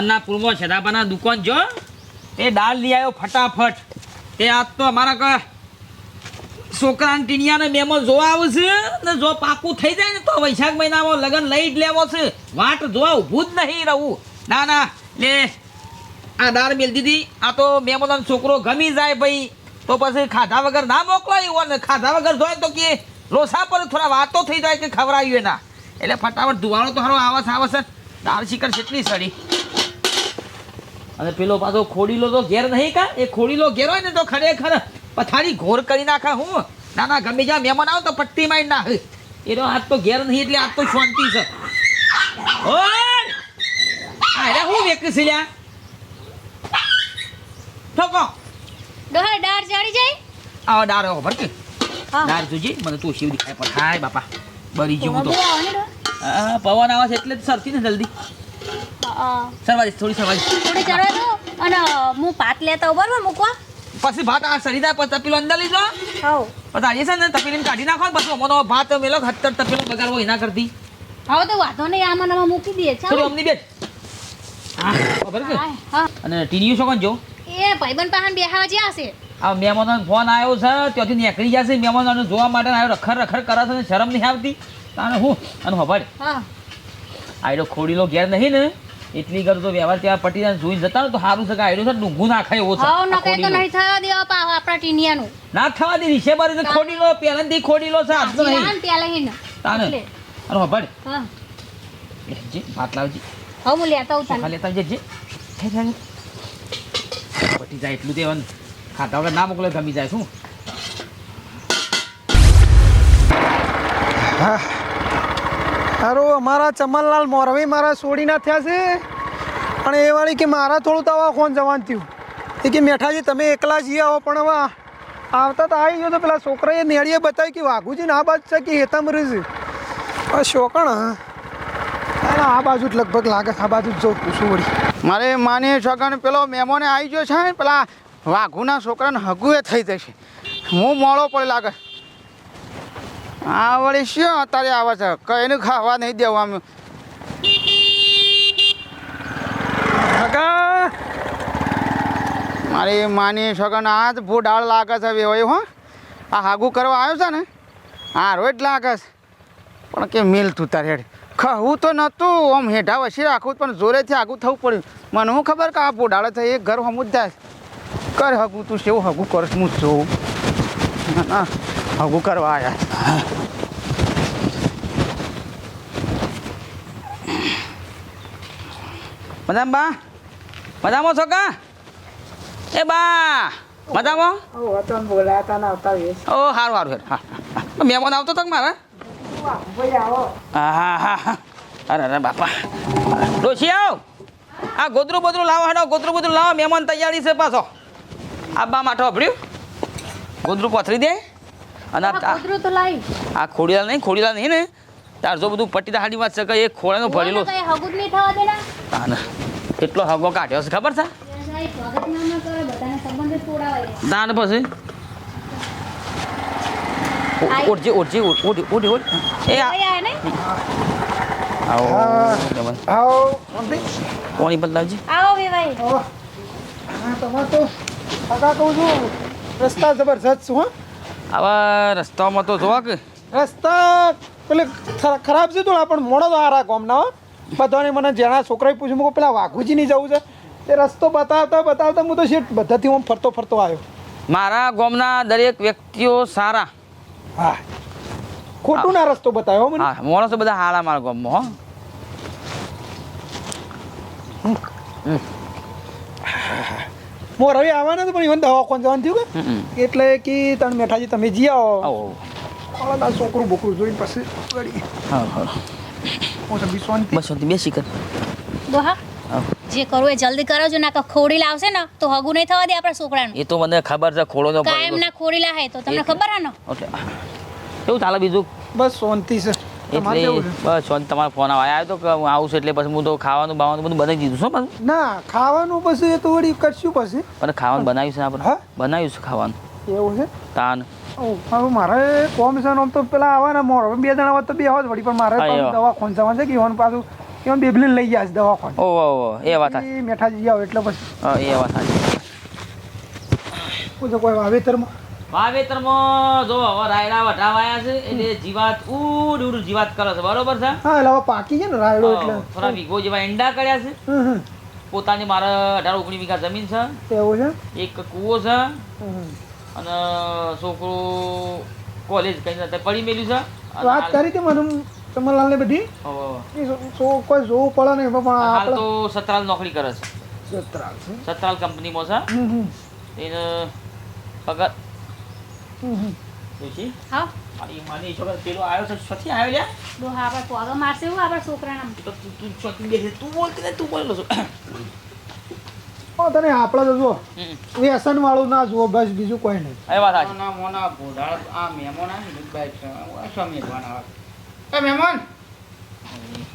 વાનના છે છેદાબાના દુકાન જો. એ દાળ લઈ આવ્યો ફટાફટ. તે આજ તો અમારા ક છોકરાને ટીનિયાને મેમો જોવા આવશે ને જો પાકું થઈ જાય ને તો વૈશાખ મહિનામાં લગ્ન લઈ જ લેવો છે. વાટ જોવા ઊભું જ નહીં રહું. ના ના, લે, આ દાળ મેલ દીધી. આ તો મેમોનો છોકરો ગમી જાય ભાઈ. તો પછી ખાધા વગર ના મોકલાય હોય ને ખાધા વગર જોય તો કે લોસા પર થોડા વાતો થઈ જાય કે ખવડાવ્યું એના. એટલે ફટાફટ ધુવાળો તો હારો આવે છે આવે છે. દાળ શિકર કેટલી સડી. અને પેલો પાછો ખોડીલો તો ઘેર નહીં કા? એ ખોડીલો ઘેર હોય ને તો ખરેખર પથારી ઘોર કરી નાખા હું. ના ના ગમે જ્યાં મહેમાન આવો તો પટ્ટી મારી ના એનો હાથ તો ઘેર નહીં એટલે આજ તો શાંતિ છે. અરે હું વેકસી લ્યા? ઠોકો. ડોહર ડાર ચડી જાય? આવો ડાર ભરકે. ડાર જોજે મને તું શિવ દેખાય પણ. હાય બાપા બરી જેવું તો. આવે પવન આવે છે એટલે જ સરતી ને જલ્દી. સરવાજી થોડી સરવાજી થોડી ચડવા દો અને હું ભાત લેતા આવું મૂકવા? પછી ભાત આ સરી જાય પછી તપેલો અંદર લઈ જાઓ. હાઉ પછી આવીએ છે ને તપેલીને કાઢી નાખો પછી અમોનો ભાત મેલો હત્તર તપેલો બગાડવો એના કરતી. હવે તો વાંધો નહીં આ મને મૂકી દઈએ. ચાલો. અમની બેટ અને ટીનીયું શું કોણ જો? એ ભાઈબંધ પાહન બેહાવા જ્યાં હશે આ મહેમાનોનો ફોન આવ્યો છે ત્યાંથી નીકળી જશે મહેમાનોને જોવા માટે આવ્યો રખર રખર કરે છે શરમ નહીં આવતી. તાને હું? અને ખબર હા. આયડો ખોડીલો ઘેર નહીં ને એટલી કરું તો વ્યવહાર ત્યાં પટી જાય જોઈને જતા તો સારું છે કે આયડો છે ડુંગું નાખાય એવો છે. હા આ તો નહીં થવા દેવા પા આપણા ટીનિયાનું. ના થવા દે રીશે બારે તો ખોડીલો પહેલાંથી ખોડીલો છે આજનો નહીં. જીવાન ત્યાં ના તાને. અરે ખબર હા. જી ભાત લાવજી. હા હું લેતા આવું તને. લેતા જજે હે, હે, હે. પટી જાય એટલું તે હવે ખાતા વગર ના મોકલે ગમી જાય શું? હારું, અમારા ચમનલાલ મોરવી મારા છોડીના થયા છે. પણ એ વાળી કે મારા થોડું તો આવા કોણ જવાનું થયું. એ કે મેઠાજી, તમે એકલા જઈ આવો, પણ હવે આવતા તો આવી ગયો તો પેલા છોકરાએ નેળીએ બતાવ્યું કે વાઘુજી આ બાજુ છે કે હેતામ છે? શોકણ આ બાજુ જ લગભગ લાગે આ બાજુ જ જવું પૂછું વળી. મારે માની છોકરાને પેલો મેમોને આવી ગયો છે ને, પેલા વાઘુના છોકરાને હગુએ થઈ જશે. હું મોડો પડે લાગે. આ વળી શું અત્યારે આવે છે? કઈને ખાવા નહીં દેવું આમ. મારી માની સગન આ જ ભૂ ડાળ લાગે છે હવે હો. આ હાગું કરવા આવ્યો છે ને? હા રોજ લાગે છે. પણ કે મેલ તું તારે હેડ? ખવું તો નહોતું, આમ હેઠા વસી રાખવું પણ જોરેથી આગું થવું પડ્યું. મને હું ખબર કે આ પોડાળે થઈ એક ઘર હમું જ જાય. કર હગું તું, સેવું હગું કરશ હું જોઉં. હગું કરવા આવ્યા મજામાં બા મજામાં છો કા એ બા મજામાં ઓ સારું સારું હેડ હા હા મહેમાન આવતો તો કે મારા હા હા હા હા અરે અરે બાપા ડોશી આવ આ ગોદરું બોદરું લાવો હેડો ગોદરું બોદરું લાવો મહેમાન તૈયારી છે પાછો આબા માટે વાપર્યું ગોદરું પથરી દે અને આ- ખોડીલાલ નહીં ખોડીલાલ નહીં ને? તાર જો બધું પટી દાડી વાત છે કે એ ખોળાનો ભરેલો કેટલો હગું કાઢ્યો છે ખબર છે? તાને પછી? ઓઢજે ઓઢજે ઓઢ ઓઢ ઓઢ એ આવો. આવો હા તમારે તો કાકા કહું છું રસ્તા જબરજસ્ત છું હા. આવા રસ્તાઓમાં તો જોવા કે રસ્તા પેલે ખરા- ખરાબ છે થોડા પણ મોડો તો હારા ગામના હો. બધાને મને જેના છોકરાએ પૂછ્યું મૂકો પેલા નહીં જવું છે. તે રસ્તો બતાવતા બતાવતા હું તો શેઠ બધાથી હું ફરતો ફરતો આવ્યો. મારા ગામના દરેક વ્યક્તિઓ સારા. હા. ખોટું ના રસ્તો બતાવ્યો હો મને. હા માણસો બધા હારા મારા ગામમાં હો. હું રવિ આવવાના તો પણ ઈવન દવાખાન જવાનું થયું. કે? એટલે કે તને મેઠાજી તમે જી આવો. આ છોકરું બોકરું જોઈને પછી વળી હા હા. બસ શાંતિ બેસી કર. દોહા. જે કરવું એ જલ્દી કરાવજો ના કે ખોડી લાવશે ને તો હગું નહીં થવા દે આપણા છોકરાનું. એ તો મને ખબર છે ખોળોનો કાયમ પડેલો. ના ખોડી લાહે તો તમને ખબર હે ને? એટલે એવું ચાલે બીજું? બસ શાંતિ છે. એટલે બસ તમારો ફોન આવ્યો તો કે હું આવું છું એટલે પછી હું તો ખાવાનું બાવાનું બધું બનાવી દીધું છું પાછું. ના ખાવાનું પછી એ તો વળી કરશું પછી. પણ ખાવાનું બનાવ્યું છે આપણે? બનાવ્યું છે ખાવાનું. એવું છે? તાન. મારે કોમ છે આમ તો પેલા આવવાના મોર. બે જણા વાત તો બે હોત વળી પણ મારે દવા ખોન. દવા ખોંચાવા છે કે ઈવન પાછું એમાં બેબલી લઈ ગયા છે ખોન ઓ ઓ એ વાત મેઠાજી આવો એટલે પછી. એ વાત સાચી. કોઈ વાવેતરમાં વાવેતરમાં જો હવે રાયડા વઢાવાયા છે એટલે જીવાત ઉડ ઉડ જીવાત કરે છે. બરોબર છે? હા એટલે હવે પાકી છે ને રાયડો એટલે. થોડા વીઘો જેવા ઈંડા કર્યા છે. પોતાની મારે અઢાર ઓગણીસ વીઘા જમીન છે. એવું છે? એક કૂવો છે. અને છોકરો કોલેજ કઈ પડી મેલ્યું છે. વાત કરી હતી મને બધી? એ સો- સો- કોઈ જોવું પડે નહીં પણ હાલ તો સતરાલ નોકરી કરે છે. સતરાલ સતરાલ કંપનીમાં છે. એને પગાર હમ. હમ. હા મારી માની છોકરા પેલો આવ્યો છે છથી આવ્યો લ્યા? ડોહા આપણે પોગા મારશે એવું આપણે છોકરાના તો તું તું છથી બેસે તું બોલતી ને તું બોલેલો છો તને આપણે. વ્યસન વાળું ના જુઓ બસ બીજું કોઈ નહીં. એ વાત સાચી. મોના મોના ભોડાળ આ મહેમાન આવે ને બાઈક છે આ મહેમાન આવે એ મહેમાન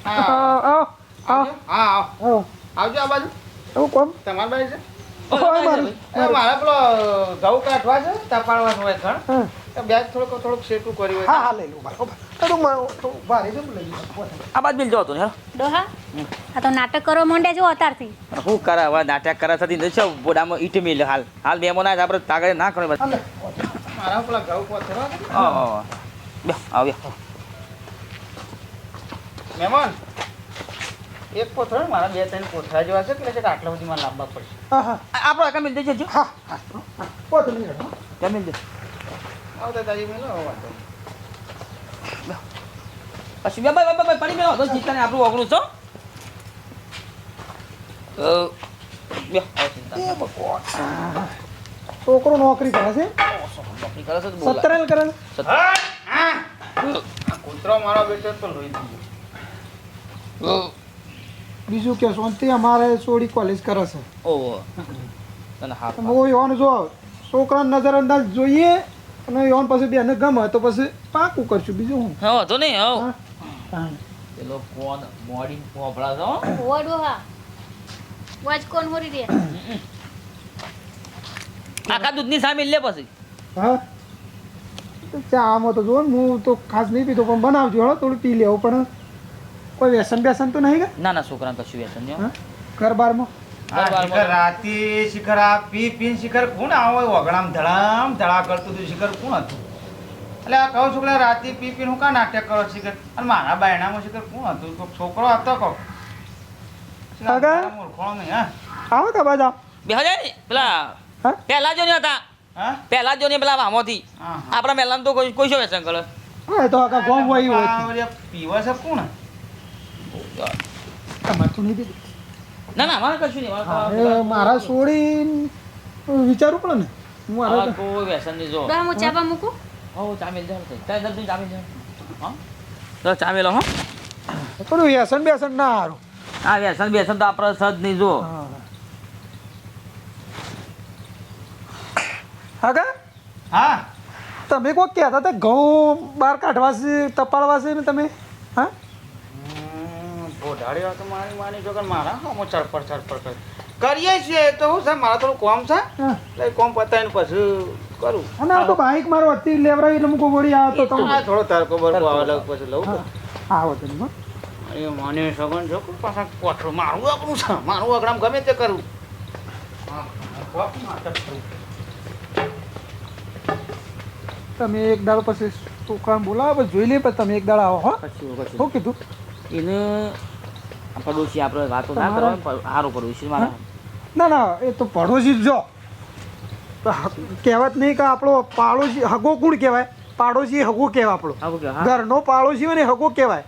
હા આવો આવો આવો હા આવો. આવો આવજો આ બાજુ. એવું કોમ? તમારી બાજુ છે? મારું. પેલો ઘઉં કાઢવા છે તપાડવાનું હોય ખણ બેગ થોડુંક થોડુંક સેટું કર્યું હોય. હા હા લઈ લઉં ભાઈ ઓ ભાઈ. થોડુંક મારું થોડું ભારે છે લઈ આ બાદ મિલ જતો ને ડોહા આ તો નાટક કરવા મોંડે જો અતારથી. હું કરે હવે? નાટક કરે થતી નથી શું? બોડામાં ઈટ મિલ હાલ. હાલ મેમો ના આપણે તાગડે ના કરો મારા પેલા ઘઉં પથરા હા બે મહેમાન એક કોથળો ને મારા બે ત્રણ કોથળા જેવા છે એટલે છે આટલા સુધી મારે લાંબા પડશે. આપણા હા. આપણો મિલ જજો. હા હા. હા. મિલ. કામ મિલ જજો આવતા તારી મેલો વાંધો પછી બે ભાઈ ભાઈ પડી મેળો તો ચિંતા ને આપણું ઓગણું છો. છોકરો નોકરી કરે છે? નોકરી કરે છે તો સત્તરેલ કરે છે હા, હા. આ કૂતરો મારો બેટો તો ગયો અ, બીજું કે શાંતિ અમારે સોડી કોલેજ કરે છે. ઓહો. તને હા હું યોન જો છોકરાને નજરઅંદાજ જોઈએ અને યોન પછી બેને ગમે તો પછી પાકું કરશું. બીજું હું? હા તો નહીં હા હા? હા. પેલો કોણ મોડી પોપડા છો ઓ ડોહા વાજ કોણ હોરી રે આખા દૂધની સામે લે પછી. હા? ચા આમાં તો જો હું તો ખાસ નહીં પીતો પણ બનાવજો હો થોડું પી લેવું પણ કોઈ વ્યસન બેસન તો નહીં કે? ના ના છોકરાને કશું વ્યસન નહીં ઘર બારમાં આ શિખર રાતે શિખર આ પી પીન શિખર કોણ આવો? વગડામ ધડામ ધડા કરતું હતું. શિખર કોણ હતું? એટલે આ કહું છોકરા રાતે પી પીન હું કા નાટક કરો શિખર? અને મારા બાયણામાં શિખર કોણ હતું? તો છોકરો હતો કહો? ઓળખો નહીં હા? આવો તો બધા. બે હજાર ને પેલા હા? પહેલા જો નહીં હતા. હા? પહેલા જો નહીં પેલા વામોથી. આપણા પહેલા તો કોઈ કોઈ શું વ્યસન કરે તો આખા ગોમ હોય પીવા છે કોણ? તમારે તો નહીં પીધું ના ના મારે કશું નહીં મારે હા, છોડી વિચારવું પડે ને. હું મારા કોઈ વ્યસન નહીં જો. હું મૂકું? હો ચામેલ જાવ તો ચાલ જલ્દી ચામેલ જાવ હા? તો ચામેલો હો. થોડું વ્યસન બેસન ના હારું. આ વ્યસન બેસન તો આપણે સદ નહીં જો. હા હા. કા? હા. તમે કોઈ કહેતા હતા ઘઉં બહાર કાઢવા છે તપાડવા છે ને તમે? હા? બોઢાડી તો મારી માની જો કે મારા હું ચડપડ ચડપડ કરે. કરીએ છીએ તો હું સાહેબ મારા થોડું કોમ છે. એટલે કોમ પતાવીને પછી કરું. અને આ તો બાઈક મારો અતિ લેવરાવી એટલે મૂકો વળી આ તો તમે આ થોડો તડકો બરકો આવે પછી લઉં આવો તમે. એ મને સગન છો પાછા કોઠો મારું આપણું છે મારું અગડામ ગમે તે કરું. તમે એક દાડો પછી છોકરાને બોલાવો પછી જોઈ લે પછી તમે એક દાડો આવો હો. શું કીધું? એને પડોશી આપણે વાતો ના કરવાની કરવા સારું પડોશી મારા ના ના એ તો પડોશી જો કહેવત નહીં કે આપણો પાડોશી હગો કોણ કહેવાય? પાડોશી હગો કહેવાય આપણો. ઘરનો પાડોશી હોય ને હગો કહેવાય.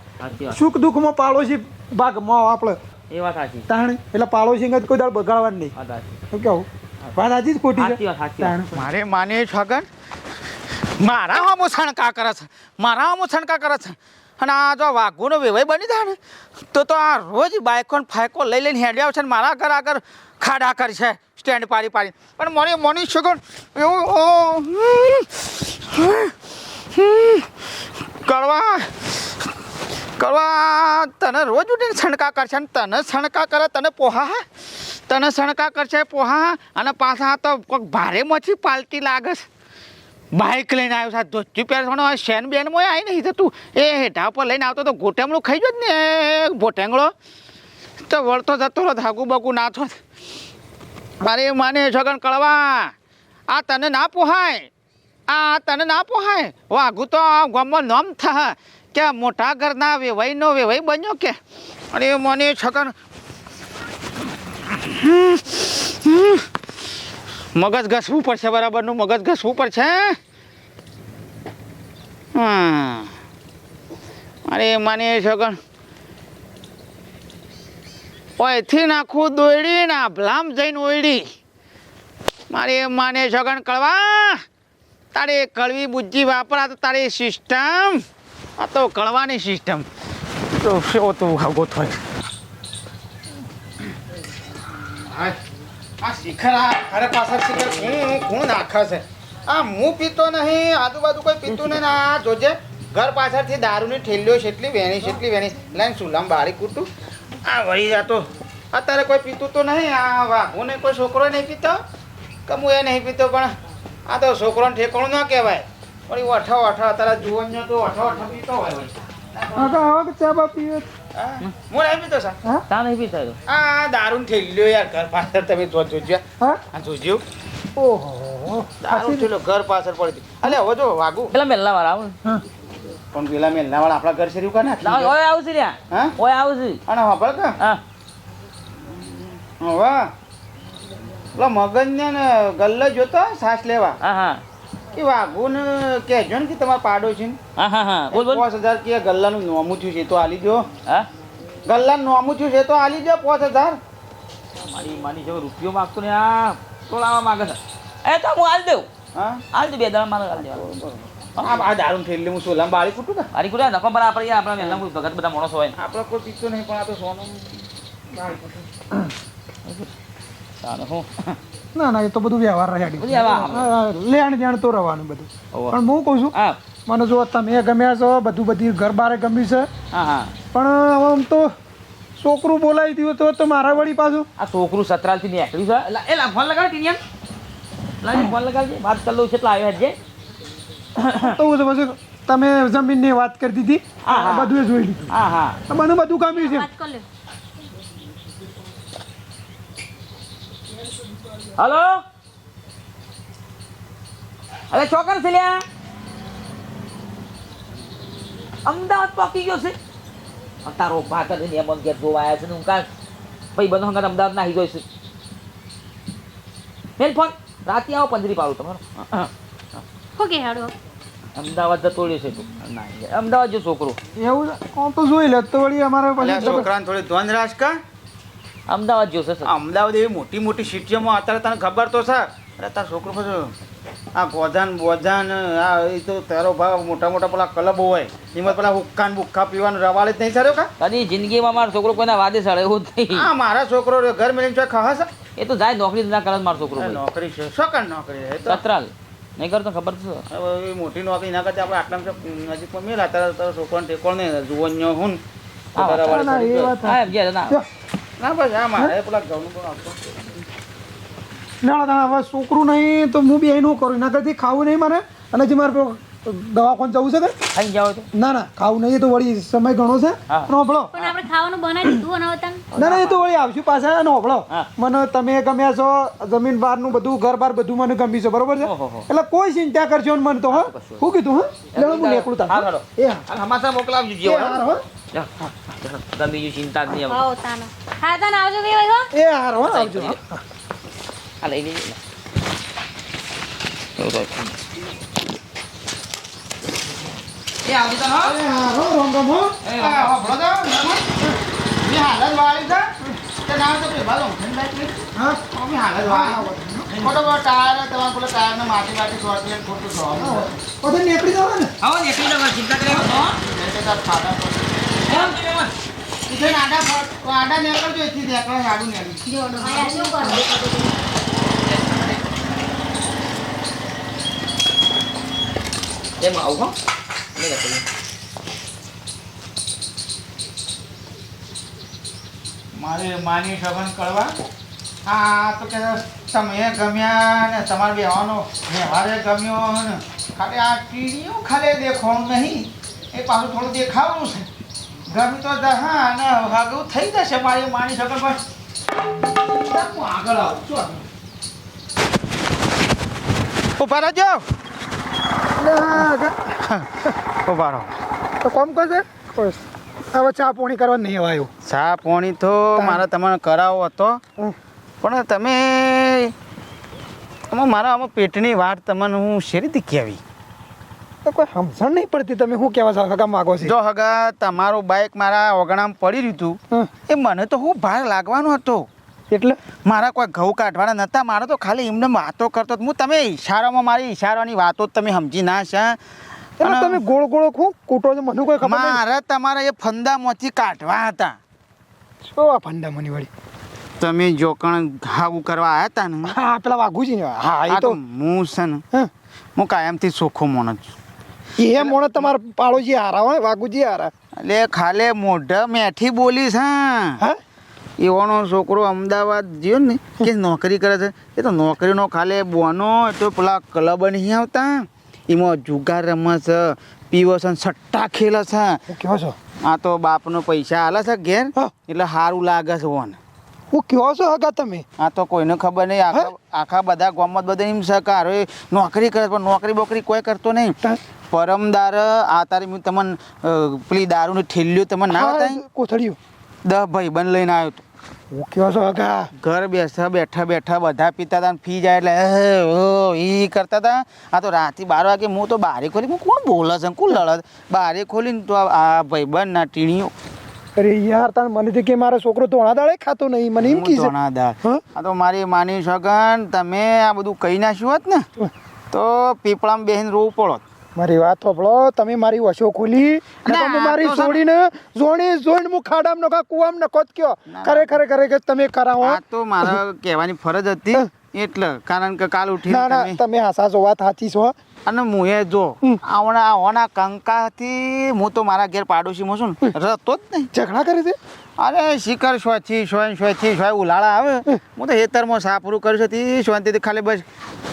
સુખ દુઃખમાં પાડોશી ભાગમાં આપણે. એ વાત સાચી. તાણે એટલે પાડોશી અંગત કોઈ દાળ બગાડવાની નહીં. શું કેવું વાત સાચી જ ખોટી છે? મારે માને છગન મારા હમો છણકા કરે છે. મારા હમો છણકા કરે છે. અને આ જો વાઘુનો વેવાઈ બની જાય ને તો તો આ રોજ બાઇકો ને ફાયકો લઈ લઈને હેડ્યા આવે છે ને મારા ઘર આગળ ખાડા કર છે સ્ટેન્ડ પાડી પાડી. પણ મને મની છગન એવું ઓ, કરવા કરવા તને રોજ ઉઠીને છણકા કરશે ને તને છણકા કરે તને પોહા તને છણકા કરશે પોહા અને પાછા તો કોઈક ભારે મછી પાલટી લાગે છે. બાઇક લઈને આવ્યો છે ધોતી પહેરવાનો શેન બેનમાં આવી નહીં થતું એ હેઠા ઉપર લઈને આવતો તો ગોટેમડું ખાઈ જો ને એ ભોટેંગળો તો વળતો જતો રહો ધાગુ બાગુ ના થોત મારે માને છગન કળવા, આ તને ના પોહાય, આ તને ના પોહાય. વાઘુ તો આ ગામમાં નામ થા, કે મોટા ઘરના વેવાઈનો વેવાઈ બન્યો કે? અને મને છગન મગજ ઘસવું પડશે બરાબરનું, મગજ ઘસવું પડશે, હા? અરે, મને છગન. ઓયથી નાખું દોયડી ને ભલામ જઈને ઓયડી. મારે માને છગણ કળવા. તારે કળવી બુદ્ધિ વાપરા તો તારી સિસ્ટમ આ તો કળવાની સિસ્ટમ તો શું તું હાગો થાય આ શિખર, આ અરે પાછળ શિખર હું કોણ નાખે છે. આ હું પીતો નહીં, આજુબાજુ કોઈ પીતું નહીં. ના જોજે, ઘર પાછળથી દારૂની ઠેલ્યો છે એટલી વેણી છે એટલી વેણી. લઈને સુલામ બારી કૂટું. આ વળી જાતો. અત્યારે કોઈ પીતું તો નહીં. આ વાઘુને કોઈ છોકરો નહીં પીતો. કે હું એ નહીં પીતો, પણ આ તો છોકરોને ઠેકાણું ન કહેવાય. વળી અઠો અઠો અત્યારે જુવાનનો તો અઠો અઠો પીતો હોય ચા પીવે હા, નહીં પીતો સર તા નહીં પીતા આ દારૂની ઠેલીઓ યાર ઘર પાછળ તમે જોજો હા? જોજો. ઓહો. દારૂ થેલો ઘર પાછળ પડી અલે હવે જો વાગુ. પેલા વાળા આવું પણ પેલા મેલના વાળા આપણા ઘર શેરી કાને ઓય આવશે છે હા? ઓય આવું છે અને કે? હા. વાહ પેલા મગજને ને ગલ્લો જોતો સાસ લેવા. હા હા. કે વાઘુ ને કહેજો ને કે તમારા પાડો છે હા હા હા. બોલ બોલ. પાંચ હજાર કે ગલ્લાનું નોમું થયું છે તો આલી દો હા? ગલ્લાનું નોમું થયું છે તો આલી દો પાંચ હજાર. મારી માની જો રૂપિયો માગતો ને આ તોલાવા માંગે છે. એ તો હું આલી દઉં. હા? આલી દઉં બે દાડા મારે હાલ દેવા. આ આ દારૂ ઠેલી હું સોલામ બાળી કૂટું ને મારી કુડા નકો પર આપણે આપણા મેલ્લા ભગત બધા માણસો હોય. આપણે કોઈ પીતો નહીં પણ આ તો સોનું કૂટું તાને હું. ના ના એ તો બધું વ્યવહાર રહ્યા બધી લેણ દેણ તો રહેવાનું બધું. પણ હું કહું છું મને જો તમે ગમ્યા છો બધું બધી ઘર બારે ગમ્યું છે. હા હા. પણ હવે આમ તો છોકરું બોલાવી દીધું તો તો મારા વળી પાછું. આ છોકરું સતરાલથી નીકળ્યું છે. એટલે એલા ફોન લગાવ ટીનિયન. લાવી ફોન લગાવજે વાત કરી લઉં છે એટલે આવ્યા છે. તો હું તો પછી તમે જમીનની વાત કરી દીધી. બધું એ જોઈ લીધું. હા હા. તો મને બધું ગમ્યું છે વાત કરી લ્યો હલો અરે ચોકર છે લ્યા અમદાવાદ પહોંચી ગયો છે તારો ભાગર ને એમ ઘેર જોવા આવ્યા છે ને હું કાં ભાઈ બધો હંગાત અમદાવાદ નાહી જોઈશ મેલ ફોન રાતે આવો પંજરી પાડું તમારો ઓકે હાડો અમદાવાદ જતો રહ્યો છે તું ના અમદાવાદ જો છોકરો એવું છે? આમ તો જોઈ લે તો વળી અમારે પછી છોકરાને થોડી ધ્વન રાખ કા અમદાવાદ જોશે સર. અમદાવાદ એવી મોટી મોટી સિટીઓમાં અત્યારે તને ખબર તો છે. અરે તાર છોકરો પછી આ ગોધાન બોજાન આ એ તો તારો ભાવ મોટા મોટા પેલા ક્લબ હોય. એમાં પેલા હુક્કાન બુક્કા પીવાનું રવાડે જ નહીં સારો કા? કદી જિંદગીમાં મારો છોકરો કોઈના વાદે સળે એવું જ નહીં. હા મારા છોકરો ઘર મેળીને છો છે? એ તો જાય નોકરી ના કરે મારો છોકરો નોકરી છે. શું કર નોકરી? એ તો સતરાલ નહીં કરતો ખબર તો છે. હવે એ મોટી નોકરી ના કરતા આપણે આટલા નજીક મેલા તારા તારા છોકરાને ટેકોળ નહીં જુવન્યો હું ને. તો ના, ના ના બસ આ મારે પેલા ઘઉંનું પણ આપતો. ના ના હવે છોકરું નહીં તો હું બી અહીં નું કરું. એના કરતી ખાવું નહીં મારે. અને જે મારે દવાખાન જવું છે કે ખાઈ જાવ તો. ના ના ખાવું નહીં એ તો વળી સમય ઘણો છે. હા. પણ આપણે ખાવાનું બનાવી દીધું અને હવે ના ના એ તો વળી આવશું પાછા અને હોભળો. મને તમે ગમ્યા છો જમીન બહારનું બધું ઘર બાર બધું મને ગમ્યું છે બરોબર છે? એટલે કોઈ ચિંતા કરજો ને મને તો હા? શું કીધું હા? એટલે હું નીકળું હા, તાર એ હા. હમાસા મોકલાવજો હો. હા, તમે બીજું ચિંતા જ નહીં. આવો તાનો. હા તાને આવજો કે હો. એ હાર હો આવજો. હા. આ લઈ લેજો. એ આવજો. હાર હો. રામ રામ હો. વાળી. તે તો ભાલો હા? વાળી. ખોટો ટાયર તમારે માટી ખોટું નીકળી ચિંતા કરે તો તો આડા નીકળજો, એથી નીકળે, આડું નીકળે. જોડો હા શું કરો એમ આવું હો નહીં કરતો. મારે માની સગન કરવા હા તો કે તમે ગમ્યા ને તમારે બેવાનો વ્યવહારે ગમ્યો ને ખાલી આ ટીડીઓ ખાલી દેખાવાનું નહીં એ પાછું થોડું દેખાવું છે ગરમી તો હા અને હાગું થઈ જશે મારી માની શકો પણ હું આગળ આવું છું ઊભા રહેજો. ઊભા રહો. તો કોમ કરશે હવે ચા પોણી કરવા નહીં આવ્યો. ચા પોણી તો મારે તમને કરાવો હતો. પણ તમે મારા આમાં પેટની વાત તમને હું શેરી દીખી કહેવી તો કોઈ સમજણ નહીં પડતી તમે શું કહેવા છો હગા માગો છો. જો હગા તમારું બાઇક મારા ઓગણામ પડી રહ્યું હતું. એ મને તો હું ભાર લાગવાનો હતો. એટલે? મારા કોઈ ઘઉં કાઢવાના નહોતા મારે તો ખાલી એમને વાતો કરતો. હું તમે ઈશારામાં મારી ઈશારાની વાતો જ તમે સમજી ના છે તમે ગોળ ગોળ ખૂબ કૂટો છો મને કોઈ ખબર મારે તમારે એ ફંદામાંથી કાઢવા હતા. શું આ ફંદા મની વળી? તમે જોકણ હાવું કરવા આવ્યા હતા ને? હા પેલા વાઘુજી ને હા એ તો હું છે ને હા. કાયમથી સોખો માણસ છું. એ મોણે તમારા પાડોશી હારા હોય વાઘુજી હારા. એટલે ખાલે મોઢા મેઠી બોલીશ હા. હા? એવાનો છોકરો અમદાવાદ ગયો ને કે નોકરી કરે છે. એ તો નોકરીનો ખાલે બોનો તો પેલા ક્લબ નહીં આવતા. એમાં જુગાર રમે છે પીવો છે સટ્ટા ખેલે છે. કેવો છો? આ તો બાપનો પૈસા આલે છે ઘેર એટલે સારું લાગે છે ઓન. હું કહો છો હગા તમે? આ તો કોઈને ખબર નહીં આખા આખા બધા ગોમત બધા એમ એ નોકરી કરે પણ નોકરી બોકરી કોઈ કરતો નહીં. પરમદાર આ તારે હું તમને પેલી દારૂની ઠેલીઓ તમે ના હતા કોથળીયું દસ ભાઈ બન લઈને આવ્યો તો હું કયો છો ઘર બેસા બેઠા બેઠા બધા પીતા હતા ને ફી જાય એટલે ઓ ઈ કરતા હતા. આ તો રાતે બાર વાગે હું તો બારે ખોલી હું કોણ બોલે છે કોણ લડત? બારે ખોલીને તો આ- ભાઈ બન ના ટીણીઓ. અરે યાર તાર મને તો કે મારો છોકરો ધોણા દાળે ખાતો નહીં. મને એમ હું કીધું ધોણાદાર. હા? આ તો મારી માની સગન તમે આ બધું કહી નાખ્યું હોત ને? તો પીપળામાં બેહીને રોવું પડોત. મારી વાત સાંભળો તમે મારી વશો ખુલી. તમે મારી છોડીને જોણી જોઈન હું ખાડામ નખા કુવામ નખો જ કયો. ખરેખર ખરેખર તમે કરાવો. આ તો મારા કહેવાની ફરજ હતી. એટલે કારણ કે કાલ ઉઠી ના ના તમે હાસા જો વાત સાચી છો. અને મુએ જો હમ. આવણા કંકા કંકાથી હું તો મારા ઘેર પાડોશીમાં છું ને રહેતો જ નહીં. ઝઘડા કરે છે? અરે શિખર સ્વચ્છી સ્વયં સ્વચ્છી સ્વય ઉલાળા આવે હું તો હેતરમાં સાપરું કર્યું છે તે શાંતિથી ખાલી બસ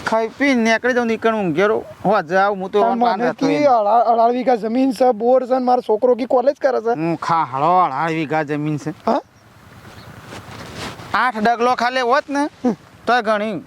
ખાઈ પીને નીકળી જાઉં નીકળું ઘેરો. હોવા જાવ હું તો. અઢાર વીઘા જમીન છે બોર છે મારો છોકરો કી કોલેજ કરે છે? હું ખાહળો અઢાર વીઘા જમીન છે. આઠ ડગલો ખાલી હોત ને તો ઘણી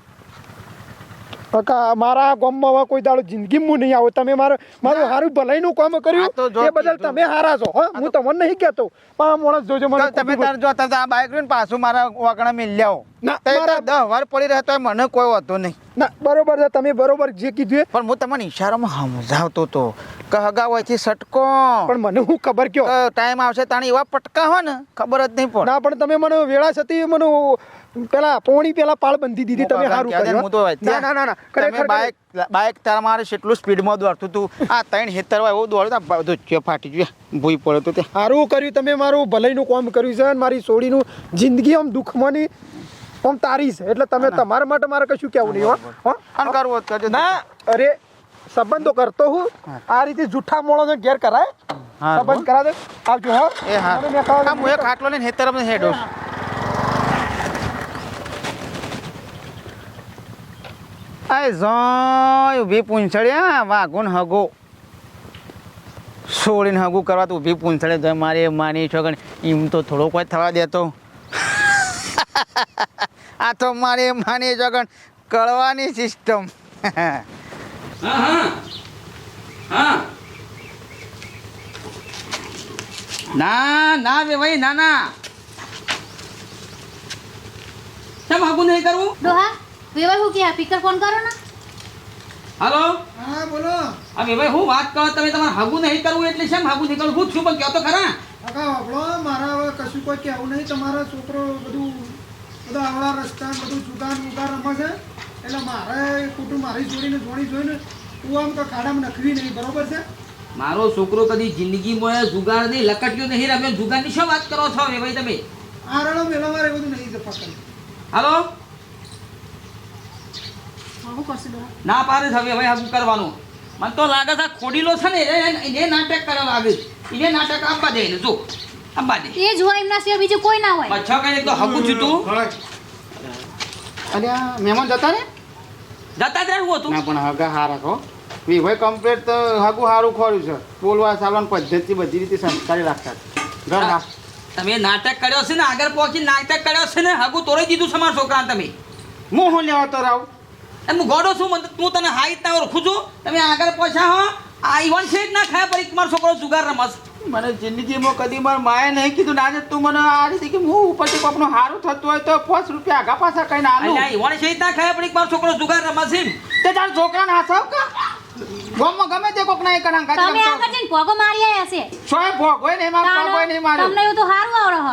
કાકા મારા ગામમાં હવે કોઈ દાડો જિંદગી હું નહીં આવું. તમે મારે મારું સારું ભલાઈનું કામ કર્યું. એ બદલ તમે હારા છો હા. હું તમને નહીં કહેતો. પણ આ માણસ જોજો મને તમે તાર જો તમે આ બાઇક લઈને પાછું મારા વાકણા મિલ લ્યાવો. ના, મારા- દસ વાર પડી રહેતો મને કોઈ વાંધો નહીં. ના બરોબર છે તમે બરોબર જે કીધું પણ હું તમને ઈશારામાં સમજાવતો તો. કે હગા સટકો. પણ મને હું ખબર કયો? ટાઈમ આવશે તાણી એવા પટકા હોય ને ખબર જ નહીં પડે. ના પણ તમે મને વેળા છતી મને પેલા પોણી પેલા પાળ બંધી દીધી તમે સારું કર્યું હું તો ના ના ના ના તમે બાઇક બાઇક તારા મારે કેટલું સ્પીડમાં દોડતું હતું આ ત્રણ હેતરવા એવું દોડ્યું બધું જ ફાટી ગયું ભૂઈ પડ્યો તો તે. સારું કર્યું તમે મારું ભલાઈનું કામ કર્યું છે અને મારી સોડીનું જિંદગી આમ દુઃખમાંની આમ તારી છે. એટલે તમે તમારા માટે મારે કશું કેવું નહીં હો. અને કરજો. ના અરે સંબંધો કરતો હું. આ રીતે જૂઠા મોળો ઘેર કરાય. હા, સંબંધ કરા દે. આવજો હા. એ હા. હું એક ખાટલો લઈને હેતર હેડો. આય જોય ઊભી પૂંછડ્યા વાઘુન હગો. છોડીને હગું કરવા તો ઊભી પૂંછડે મારી માની છોકરી એમ તો થોડો કોઈ થવા દેતો. આ તો મારી માની જગન કળવાની સિસ્ટમ હા હા. હા. ના ના બે ભાઈ ના ના. કેમ આગું નહીં કરવું? ડોહા વેવાય હું કે પીકર ફોન કરો ને. હાલો? હા બોલો. આ બે ભાઈ હું વાત કરો તમે તમારે હાગું નહીં કરવું એટલે શેમ હાગું નહીં કરવું? હું છું પણ કહો તો ખરા. કાકા આપણો મારા કશું કોઈ કહેવું નહીં. તમારો છોકરો બધું બધા આવડા રસ્તા બધું જુગાર મુગાર રમે છે. એટલે મારે કુટુંબ મારી જોડીને જોડી જોઈને તું આમ તો ખાડામાં નખવી નહીં બરોબર છે? મારો છોકરો કદી જિંદગીમાં જુગાર નહીં લકટ્યો નહીં રમ્યો જુગારની શું વાત કરો છો? ભાઈ તમે. આ રડો મેળો મારે બધું નહીં છે પકડ હાલો? હું ના પાડે હવે હવે ભાઈ હાગું કરવાનું. મને તો લાગે છે ખોડીલો છે ને એને નાટક કરવા લાગે એ નાટક આપવા દે એને જો. દે એ જ હોય એમના સિવાય બીજું કોઈ ના હોય. છ કઈ તો હકું છું તું. અરે મહેમાન જતા ને જતા જ રહેવું હતું. ના પણ હગા હા. કહો વિભાઈ કમ્પ્લેટ તો હગું સારું ખોર્યું છે. બોલવા ચાલવાની પદ્ધતિ બધી રીતે સંસ્કારી રાખતા છે. ઘર ના. તમે નાટક કર્યો છે ને આગળ પહોંચી નાટક કર્યો છે ને હગું તોડી દીધું છે મારા છોકરાને તમે. હું હું લેવા તો રાવ? એમ હું ગોડો છું મને તું તને હાઈટ ના ઓળખું છું. તમે આગળ પહોંચ્યા હો. આ ઇવન છે જ ના ખાયા પડી મારો છોકરો જુગાર રમસ મને જિંદગીમાં કદી મારા માએ નહીં કીધું. ના આજે તું મને આ રીતે કે હું ઉપરથી કોકનું સારું થતું હોય તો પાંચ રૂપિયા આગા પાછા કઈ ના આલું. ઈવન શેડ ના ખાયા પડી મારો છોકરો જુગાર રમસ છે તે તારા છોકરાને હાથવ કા? ગામમાં ગમે તે કોક ના એક તમે આગળ જઈને ભોગો મારી આયા છે. સોય ભોગ હોય ને એમાં ભોગ નહીં માર્યો તમને એવું તો સારું આવડે હ.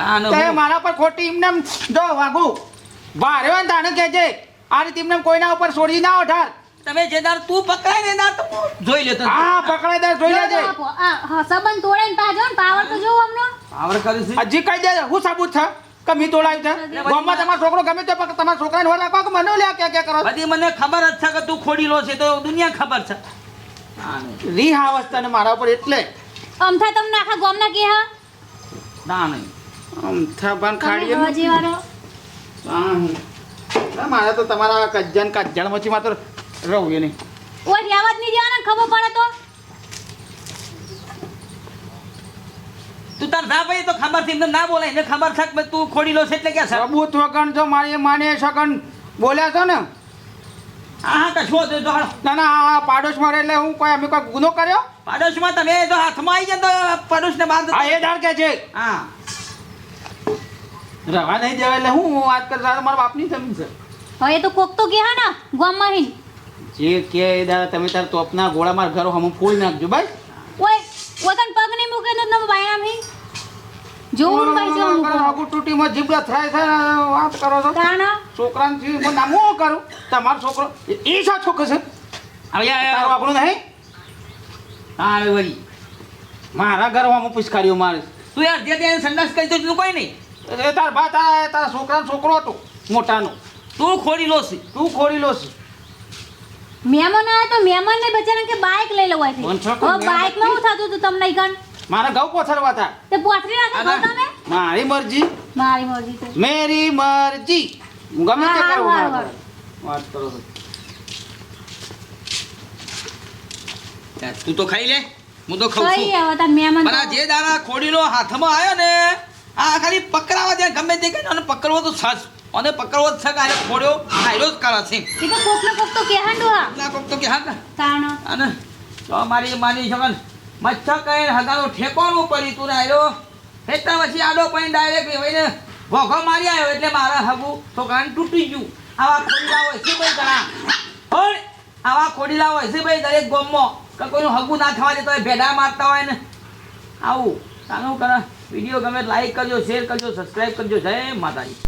તાનો તે મારા પર ખોટી એમને એમ જો વાગુ. વારે હોય ને તાને કહેજે આ રીતે એમને કોઈના ઉપર છોડી ના ઓઢાર. તમે જે દાર તું પકડાય ને દાર તો જોઈ લેતો હા પકડાઈ દે જોઈ લેજે. હા સબન તોડે ને પાજો ને પાવર તો જોવો અમને. પાવર કરી છે. હજી કહી દે હું સાબુત છે? કે મી તોડાય છે? ગામમાં તમારો છોકરો ગમે તે તમારા છોકરાને હોર રાખો કે મને લે કે કે કરો બધી મને ખબર જ છે કે તું ખોડી લો છે તો દુનિયા ખબર છે. રી હાવસ્તા ને મારા ઉપર એટલે. અમથા તમને આખા ગામના કે હા ના આમ અમથા પણ ખાડીએ હજી વાળો ના, મારે તો તમારા કજ્જન કજ્જણ મચી તો રહું એ નહીં ઓય રહેવા જ નહીં દેવાના ને ખબર પડે તો? તું તાર ના ભાઈ તો ખબર છે એમને ના બોલાય એને ખબર છે કે તું ખોડીલો છે એટલે કે સબૂત વગર જો મારી માને સગન બોલ્યા છો ને? હા હા કશું તો ના ના આ પાડોશ મારે એટલે હું કોઈ અમે કોઈ ગુનો કર્યો? પાડોશમાં તમે જો હાથમાં આવી જાય તો પાડોશને બાદ હા એ ડાળ કે છે. હા. રવા નહીં દેવા એટલે હું વાત કરતા મારા બાપની જમીન છે. હવે તો કોક તો ગયા હા ને ગામમાં હિન જે કે એ દાડા તમે તાર તોપના ગોળા માર ઘરો હમ ફૂલ નાખજો ભાઈ ઓય ઓય તને પગ નહીં મૂકે તો તમે બાયણા હી? જોવું ભાઈ જો મૂકો. આગુ તૂટીમાં જીબડા થાય થાય વાત કરો છો. કાણા છોકરાને થી હું નામ હું કરું? તમારો છોકરો એ- સા છોકરો છે? હવે આ- તારું આપણું નહીં? હા હવે વળી. મારા ઘરમાં હું પુષ્કારીઓ મારે તું યાર જે ત્યાં સંડાસ કરી તો કોઈ નહીં. એ તાર બા તારા તારા છોકરાનો છોકરો હતો મોટાનો. તું ખોરી લોસી તું ખોરી છે. મહેમાન આવે તો મહેમાન ને બચારા કે બાઇક લઈ લેવાય છે હવે બાઇકમાં હું થતું હતું તમને ગણ? મારા ઘઉં પોથરવા હતા. તે પોથરી રાખે. તમે? મારી મરજી. મારી મરજી મેરી મરજી. હું ગમે તે કરું. વાત કરો તું. તો ખાઈ લે. હું તો ખાઉં છું. હવે તાર મહેમાન પણ જે દાડા ખોડીનો હાથમાં આવ્યો ને આ ખાલી પકડાવા દે ગમે તે કે પકડવો તો સસ અને પકડવો જ છે કે આને ખોડ્યો આયરો જ કરે છે. એ તો કોક ને કોક તો કેહાંડું હા ના કોક તો કે હા ને અને તો મારી માની છે મચ્છર કઈ હગાનો ઠેકોનું પડી તું આયરો. એટલા પછી આડો પડી ડાયરેક્ટ વઈને ભોગો મારી આવ્યો એટલે મારા હગુ તો કાન તૂટી ગયું. આવા ખોડીલા હોય છે ભાઈ ઘણા પણ આવા ખોડીલા હોય છે ભાઈ દરેક ગોમમાં. કે કોઈનું હગું ના થવા દેતો હોય ભેડા મારતા હોય ને. આવું. તાનું કરે. વીડિયો ગમે લાઈક કરજો શેર કરજો સબસ્ક્રાઈબ કરજો. જય માતાજી.